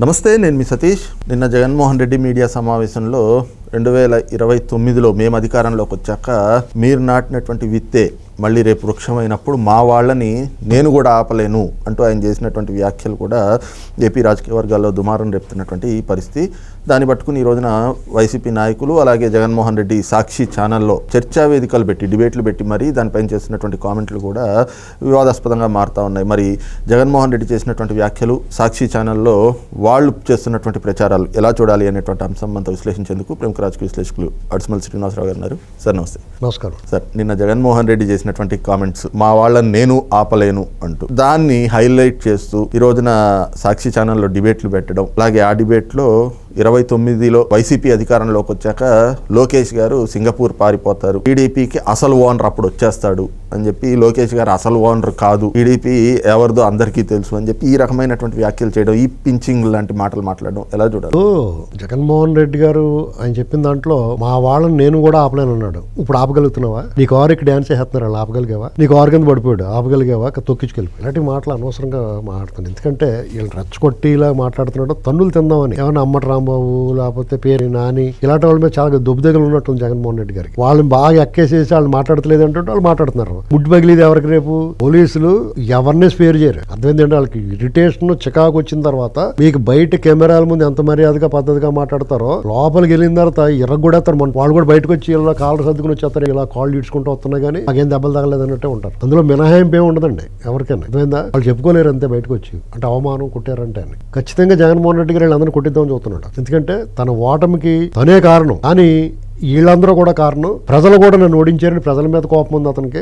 నమస్తే నేను మీ సతీష్. నిన్న జగన్మోహన్ రెడ్డి మీడియా సమావేశంలో రెండు వేల ఇరవై తొమ్మిదిలో మేము అధికారంలోకి వచ్చాక మీరు నాటినటువంటి విత్తే మళ్ళీ రేపు వృక్షమైనప్పుడు మా వాళ్ళని నేను కూడా ఆపలేను అంటూ ఆయన చేసినటువంటి వ్యాఖ్యలు కూడా ఏపీ రాజకీయ వర్గాల్లో దుమారం రేపుతున్నటువంటి ఈ పరిస్థితి. దాన్ని పట్టుకుని ఈ రోజున వైసీపీ నాయకులు అలాగే జగన్మోహన్ రెడ్డి సాక్షి ఛానల్లో చర్చా వేదికలు పెట్టి డిబేట్లు పెట్టి మరీ దానిపైన చేస్తున్నటువంటి కామెంట్లు కూడా వివాదాస్పదంగా మారుతూ ఉన్నాయి. మరి జగన్మోహన్ రెడ్డి చేసినటువంటి వ్యాఖ్యలు సాక్షి ఛానల్లో వాళ్ళు చేస్తున్నటువంటి ప్రచారాలు ఎలా చూడాలి అనేటువంటి అంశం మనతో విశ్లేషించేందుకు ప్రముఖ రాజకీయ విశ్లేషకులు అడిసిమల్ శ్రీనివాసరావు గారు ఉన్నారు. సార్ నమస్తే. నమస్కారం. సార్ నిన్న జగన్మోహన్ రెడ్డి చేసినటువంటి కామెంట్స్ మా వాళ్ళని నేను ఆపలేను అంటూ. దాన్ని హైలైట్ చేస్తూ ఈ రోజున సాక్షి ఛానల్లో డిబేట్లు పెట్టడం అలాగే ఆ డిబేట్లో ఇరవై తొమ్మిదిలో వైసీపీ అధికారంలోకి వచ్చాక లోకేష్ గారు సింగపూర్ పారిపోతారు. టీడీపీకి అసలు ఓనర్ అప్పుడు వచ్చేస్తాడు అని చెప్పి లోకేష్ గారు అసలు ఓనర్ కాదు. టీడీపీ ఎవరిదో అందరికీ తెలుసు అని చెప్పి ఈ రకమైనటువంటి వ్యాఖ్యలు చేయడం ఈ పించింగ్ లాంటి మాటలు మాట్లాడడం ఎలా చూడాలి? ఓ జగన్మోహన్ రెడ్డి గారు ఆయన చెప్పిన దాంట్లో మా వాళ్ళని నేను కూడా ఆపలేను అన్నాడు. ఇప్పుడు ఆపగలుగుతున్నావా? నీకు ఆరికి డ్యాన్స్ చేస్తున్నారు అలా ఆపగలిగావా? నీకు ఆరు కింద పడిపోయాడు. ఆపగలిగావా? తొక్కించుకెళ్ళిపోయి ఇలాంటి మాటలు అనవసరంగా మాట్లాడుతున్నాను ఎందుకంటే వీళ్ళు రెచ్చగొట్టిలా మాట్లాడుతున్నాడు. తన్నులు తిందామని ఏమన్నా అమ్మటి రాంబాబు లేకపోతే పేరు నాని ఇలాంటి వాళ్ళ మీద చాలా దుబ్బదగలు ఉన్నట్టుంది జగన్మోహన్ రెడ్డి గారికి. వాళ్ళని బాగా ఎక్కేసేసి వాళ్ళు మాట్లాడతలేదు అంటే వాళ్ళు మాట్లాడుతున్నారు. ముడ్డు పగిలిది ఎవరికి రేపు? పోలీసులు ఎవరిని స్పేర్ చేయరు. అర్థమైందంటే వాళ్ళకి? ఇరిటేషన్ చికాకు వచ్చిన తర్వాత మీకు బయట కెమెరాల ముందు ఎంత మర్యాదగా పద్ధతిగా మాట్లాడతారో లోపలికి వెళ్ళిన తర్వాత ఇరగొడేస్తారు మన వాళ్ళు కూడా బయటకు వచ్చి ఇలా కాళ్ళు సర్దుకుని వచ్చేస్తారు ఇలా కాళ్ళు ఇడ్చుకుంటూ వస్తున్నా కానీ మాకేం దెబ్బలు తగలేదు అన్నట్టే ఉంటారు. అందులో మినహాయింపు ఏమి ఉండదండి ఎవరికైనా. అర్థమైందా? వాళ్ళు చెప్పుకోలేరు అంతే బయటకు వచ్చి. అంటే అవమానం కొట్టారంటే అని. ఖచ్చితంగా జగన్మోహన్ రెడ్డి గారు వీళ్ళందరూ కొట్టిద్దామని చూస్తున్నాడు. ఎందుకంటే తన ఓటమికి తనే కారణం. కానీ వీళ్ళందరూ కూడా కారణం. ప్రజలు కూడా నన్ను ఓడించారని ప్రజల మీద కోపం ఉంది అతనికి.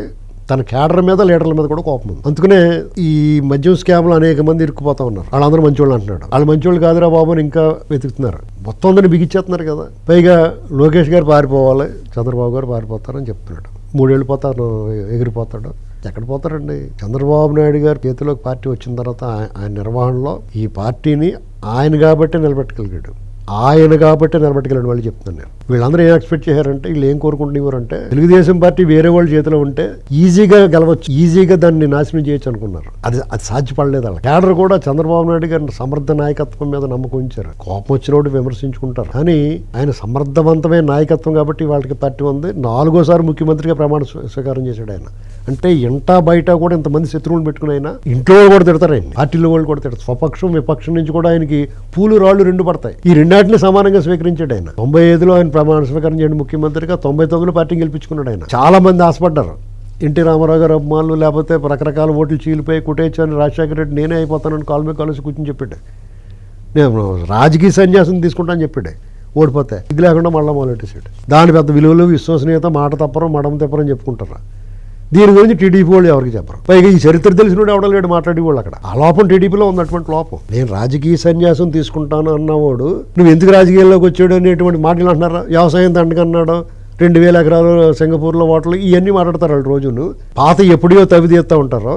తన క్యాడర్ మీద లీడర్ల మీద కూడా కోపం ఉంది. అందుకనే ఈ మద్యం స్కామ్లో అనేక మంది ఇరుక్కుపోతా ఉన్నారు. వాళ్ళందరూ మంచోళ్ళు అంటున్నాడు. వాళ్ళు మంచోళ్ళు కాదురా బాబు అని ఇంకా వెతుకుతున్నారు. మొత్తం అందరిని బిగిచ్చేస్తున్నారు కదా. పైగా లోకేష్ గారు పారిపోవాలి చంద్రబాబు గారు పారిపోతారని చెప్తున్నాడు. మూడేళ్ళు పోతాను ఎగిరిపోతాడు. ఎక్కడ పోతారండి? చంద్రబాబు నాయుడు గారు చేతిలోకి పార్టీ వచ్చిన తర్వాత ఆయ- ఆయన నిర్వహణలో ఈ పార్టీని ఆయన కాబట్టి నిలబెట్టగలిగాడు. ఆయన కాబట్టి నిలబెట్టగలను వాళ్ళు చెప్తున్నాను నేను. వీళ్ళందరూ ఏం ఎక్స్పెక్ట్ చేశారంటే వీళ్ళు ఏం కోరుకుంటున్నారు అంటే తెలుగుదేశం పార్టీ వేరే వాళ్ళ చేతిలో ఉంటే ఈజీగా గెలవచ్చు ఈజీగా దాన్ని నాశనం చేయొచ్చు అనుకున్నారు. అది అది సాధ్యపడలేదు అలా కేడర్ కూడా చంద్రబాబు నాయుడు గారిని సమర్థ నాయకత్వం మీద నమ్మకం ఉంచారు. కోపం వచ్చినోడు విమర్శించుకుంటారు. కానీ ఆయన సమర్థవంతమైన నాయకత్వం కాబట్టి వాళ్ళకి పార్టీ ఉంది. నాలుగోసారి ముఖ్యమంత్రిగా ప్రమాణ స్వీకారం చేశాడు ఆయన. అంటే ఇంటా బయట కూడా ఇంతమంది శత్రువులు పెట్టుకుని ఆయన ఇంట్లో కూడా తిడతారు ఆయన పార్టీలో వాళ్ళు కూడా తిడతారు. స్వపక్షం విపక్షం నుంచి కూడా ఆయనకి పూలు రాళ్ళు రెండు పడతాయి. ఈ రెండు రెండాటిని సమానంగా స్వీకరించాడు ఆయన. తొంభై ఐదులో ఆయన ప్రమాణ స్వీకారం చేయడం ముఖ్యమంత్రిగా తొంభై తొమ్మిదిలో పార్టీ గెలిపించుకున్నాడు ఆయన. చాలా మంది ఆశపడ్డారు. ఎన్టీ రామారావు గారు అభిమానులు లేకపోతే రకరకాల ఓట్లు చీలిపోయి కుటేచ్చాని రాజశేఖర రెడ్డి నేనే అయిపోతానని కాలు మీద కలిసి కూర్చొని చెప్పాడు. నేను రాజకీయ సన్యాసం తీసుకుంటాను చెప్పాడు. ఓడిపోతే. ఇది లేకుండా మళ్ళీ మొదలెట్టేసాడు దాని పెద్ద విలువలు విశ్వసనీయత మాట తప్పరం మడం తప్పరం చెప్పుకుంటారు. దీని గురించి టీడీపీ వాళ్ళు ఎవరికి చెప్పరు. పైగా ఈ చరిత్ర తెలిసిన ఎవడం లేడు మాట్లాడేవాళ్ళు అక్కడ. ఆ లోపం టీడీపీలో ఉన్నటువంటి లోపం. నేను రాజకీయ సన్యాసం తీసుకుంటాను అన్నవాడు నువ్వు ఎందుకు రాజకీయాల్లోకి వచ్చాడు? అనేటువంటి మాటలు అంటున్నారా? వ్యవసాయం దండకన్నాడు రెండు వేల ఎకరాలు సింగపూర్లో ఓటర్లు ఇవన్నీ మాట్లాడతారు వాళ్ళు రోజును. పాత ఎప్పుడో తవి తీస్తూ ఉంటారు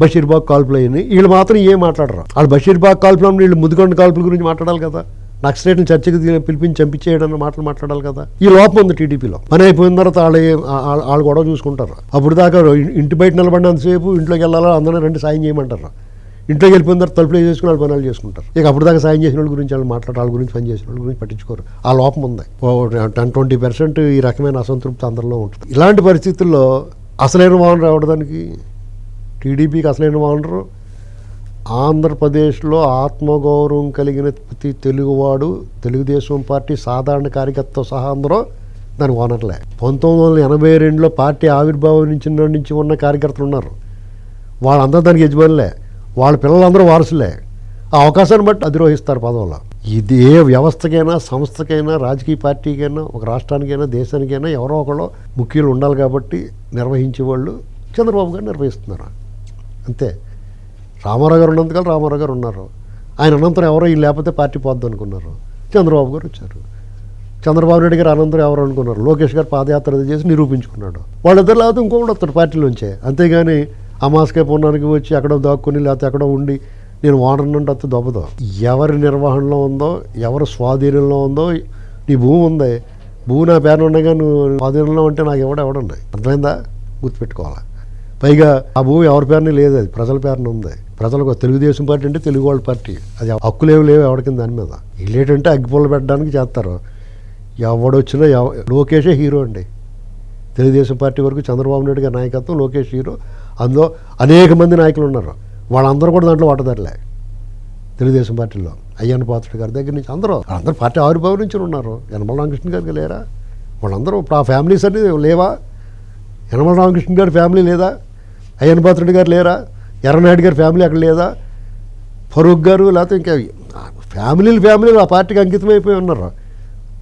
బషీర్బాగ్ కాల్పులు అయ్యి వీళ్ళు మాత్రం ఏం మాట్లాడరు. వాళ్ళు బషీర్బాగ్ కాల్పులు వీళ్ళు ముందుకొండ కాల్పుల గురించి మాట్లాడాలి కదా. నక్సలైట్ని చర్చకి తీ- పిలిపించి చంపించేయడం మాటలు మాట్లాడాలి కదా. ఈ లోపం ఉంది టీడీపీలో. పని అయిపోయిన తర్వాత వాళ్ళు వాళ్ళు గొడవ చూసుకుంటారు. అప్పుడు దాకా ఇంటి బయట నిలబడినంతసేపు ఇంట్లోకి వెళ్ళాలో అందరూ రెండు సాయం చేయమంటారు. ఇంట్లోకి వెళ్ళిపోయిన తర్వాత తలుపులు చేసుకుని వాళ్ళు పనులు చేసుకుంటారు. ఇక అప్పుడు దాకా సాయం చేసిన వాళ్ళ గురించి వాళ్ళు మాట్లాడారు వాళ్ళ గురించి పని చేసిన వాళ్ళ గురించి పట్టించుకోరు. ఆ లోపం ఉంది. టెన్ ట్వంటీ పర్సెంట్ ఈ రకమైన అసంతృప్తి అందరిలో ఉంటుంది. ఇలాంటి పరిస్థితుల్లో అసలైన వాహనం రావడానికి టీడీపీకి అసలైన ఓనరు ఆంధ్రప్రదేశ్లో ఆత్మగౌరవం కలిగిన ప్రతి తెలుగువాడు తెలుగుదేశం పార్టీ సాధారణ కార్యకర్త సహా అందరూ దాని ఓనర్లే. పంతొమ్మిది వందల ఎనభై రెండులో పార్టీ ఆవిర్భావం నుంచి నుంచి ఉన్న కార్యకర్తలు ఉన్నారు. వాళ్ళందరూ దానికి యజమానులే. వాళ్ళ పిల్లలందరూ వారసులే. ఆ అవకాశాన్ని బట్టి అధిరోహిస్తారు పదవులు ఇది ఏ వ్యవస్థకైనా సంస్థకైనా రాజకీయ పార్టీకైనా ఒక రాష్ట్రానికైనా దేశానికైనా ఎవరో ఒకళ్ళు ముఖ్యులు ఉండాలి కాబట్టి నిర్వహించే వాళ్ళు చంద్రబాబు గారు నిర్వహిస్తున్నారు. అంతే. రామారావు గారు ఉన్నంతకాలం రామారావు గారు ఉన్నారు. ఆయన అనంతరం ఎవరో ఈ లేకపోతే పార్టీ పోద్దు అనుకున్నారు. చంద్రబాబు గారు వచ్చారు. చంద్రబాబు నాయుడు గారు అనంతరం ఎవరు అనుకున్నారు? లోకేష్ గారు పాదయాత్ర చేసి నిరూపించుకున్నాడు. వాళ్ళిద్దరు లేకపోతే ఇంకొకటి వస్తాడు పార్టీలోంచే. అంతేగాని అమాస్కే పున్నానికి వచ్చి అక్కడ దాక్కుని లేకపోతే అక్కడ ఉండి నేను ఓనర్ నుండి వస్తే దొబ్బదు. ఎవరి నిర్వహణలో ఉందో ఎవరి స్వాధీనంలో ఉందో నీ భూమి ఉంది. భూమి నా పేరు ఉండగా నువ్వు స్వాధీనంలో ఉంటే నాకు ఎవడ ఎవడున్నాయి అర్థమైందా? గుర్తుపెట్టుకోవాలి? పైగా ఆ భూమి ఎవరి పేరుని లేదు అది ప్రజల పేరున ఉంది. ప్రజలకు తెలుగుదేశం పార్టీ అంటే తెలుగు వాళ్ళ పార్టీ. అది హక్కులేవి లేవు ఎవరికి దాని మీద. వీళ్ళేటంటే అగ్గిపుల్ల పెట్టడానికి చేస్తారు. ఎవడొచ్చినా ఎవ లోకేషే హీరో అండి. తెలుగుదేశం పార్టీ వరకు చంద్రబాబు నాయుడు గారి నాయకత్వం లోకేష్ హీరో. అందులో అనేక మంది నాయకులు ఉన్నారు. వాళ్ళందరూ కూడా దాంట్లో వాటదారులే. తెలుగుదేశం పార్టీలో. అయ్యన్న పాత్రుడు గారి దగ్గర నుంచి అందరూ అందరూ పార్టీ ఆవిర్భావం నుంచి ఉన్నారు. యనమల రామకృష్ణ గారికి లేరా? వాళ్ళందరూ ఇప్పుడు ఆ ఫ్యామిలీస్ అనేది లేవా? యనమల రామకృష్ణ గారి ఫ్యామిలీ లేదా? అయ్యన్న పాత్రుడు గారు లేరా? ఎర్రనాయుడు గారి ఫ్యామిలీ అక్కడ లేదా? ఫరూక్ గారు లేకపోతే ఇంకా ఫ్యామిలీలు ఫ్యామిలీలు ఆ పార్టీకి అంకితం అయిపోయి ఉన్నారు?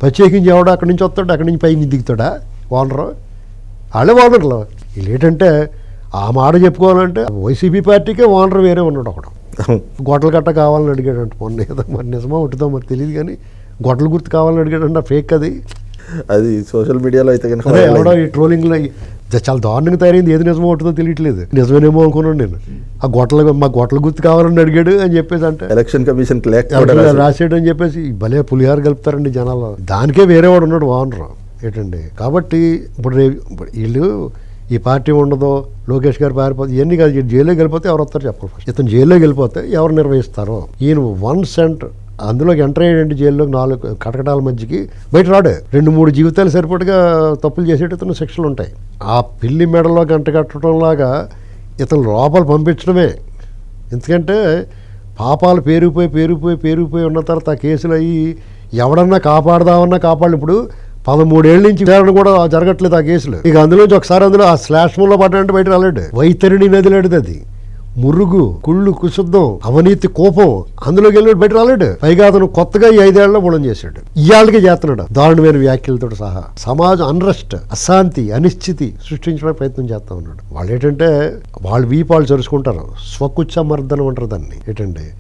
ప్రత్యేకించి ఎవడో అక్కడి నుంచి వస్తాడు అక్కడి నుంచి పైకి దిగుతాడా? ఓనరు? వాళ్ళే ఓనర్లు. ఏంటంటే ఆ మాట చెప్పుకోవాలంటే వైసీపీ పార్టీకే ఓనర్ వేరే ఉన్నాడు ఒకడు గొడ్డల గట్ట కావాలని అడిగాడంట మొన్న ఏదో మరి నిజమా ఉంటుందో మరి తెలియదు కానీ గొడ్డల గుర్తు కావాలని అడిగాడంట ఫేక్ అది. అది సోషల్ మీడియాలో అయితే కనుక. ఈ ట్రోలింగ్లో జ- చాలా దారుణంగా తయారైంది. ఏది నిజమో ఉంటుందో తెలియట్లేదు. నిజమేనేమో అనుకున్నాను నేను. ఆ గొట్టల మా గొట్టల గుర్తు కావాలని అడిగాడు అని చెప్పేసి అంటే ఎలక్షన్ కమిషన్. రాసేయడం అని చెప్పేసి భలే పులిహార కలుపుతారండి జనాలు. దానికే వేరే వాడు ఉన్నాడు ఓనర్. ఏంటండి? కాబట్టి ఇప్పుడు వీళ్ళు ఈ పార్టీ ఉండదో లోకేష్ గారు పారిపోతే ఇవన్నీ కాదు. జైల్లోకి వెళ్ళిపోతే ఎవరు వస్తారు చెప్పాలి ఫస్ట్ ఇతను జైల్లోకి వెళ్ళిపోతే ఎవరు నిర్వహిస్తారో? ఈయన వన్ సెంట్ అందులోకి ఎంటర్ అయ్యాడంటే జైల్లోకి నాలుగు కటకటాల మధ్యకి బయట రాడు. రెండు మూడు జీవితాలు సరిపడగా తప్పులు చేసేటతను శిక్షలు ఉంటాయి. ఆ పిల్లి మెడలో గంట కట్టడం లాగా ఇతను లోపల పంపించడమే. ఎందుకంటే పాపాలు పేరుపోయి పేరుపోయి పేరుపోయి ఉన్న తర్వాత ఆ కేసులు అయ్యి ఎవడన్నా కాపాడదామన్నా కాపాడు. ఇప్పుడు పదమూడేళ్ళ నుంచి విచారణ కూడా జరగట్లేదు ఆ కేసులు. ఇక అందులోంచి ఒకసారి అందులో ఆ స్లాష్ మూలలో పడ్డాడంటే బయట రాలేడు. వైతరిణి నది లాంటిది అది. మురుగు కుళ్ళు కుశుద్ధం అవినీతి కోపం అందులోకి వెళ్ళి బయట రాలేడు. పైగా అతను కొత్తగా ఈ ఐదేళ్ళలో మూలం చేశాడు. ఇవాళకి చేస్తున్నాడు. దారుణమైన వ్యాఖ్యలతో సహా సమాజం అన్రెస్ట్ అశాంతి అనిశ్చితి సృష్టించడానికి ప్రయత్నం చేస్తా ఉన్నాడు. వాళ్ళు ఏంటంటే వాళ్ళు వీపాలు చరుచుకుంటారు స్వకుచ్చమర్దనం అంటారు దాన్ని. ఏంటంటే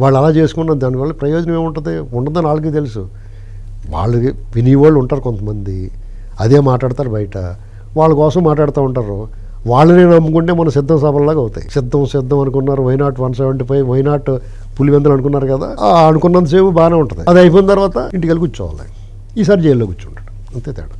వాళ్ళు అలా చేసుకున్న దానివల్ల ప్రయోజనం ఏముంటుంది? ఉండదని వాళ్ళకి తెలుసు. వాళ్ళకి వినేవాళ్ళు ఉంటారు కొంతమంది. అదే మాట్లాడతారు బయట. వాళ్ళ కోసం మాట్లాడుతూ ఉంటారు. వాళ్ళని నమ్ముకుంటే మన సిద్ధం సభల్లాగా అవుతాయి. సిద్ధం సిద్ధం అనుకున్నారు why not one seventy five why not Pulivendula అనుకున్నారు కదా అనుకున్నంతసేపు బాగానే ఉంటుంది. అది అయిపోయిన తర్వాత ఇంటికి వెళ్ళి కూర్చోవాలి. ఈసారి జైల్లో కూర్చుంటాడు. అంతే తేడా.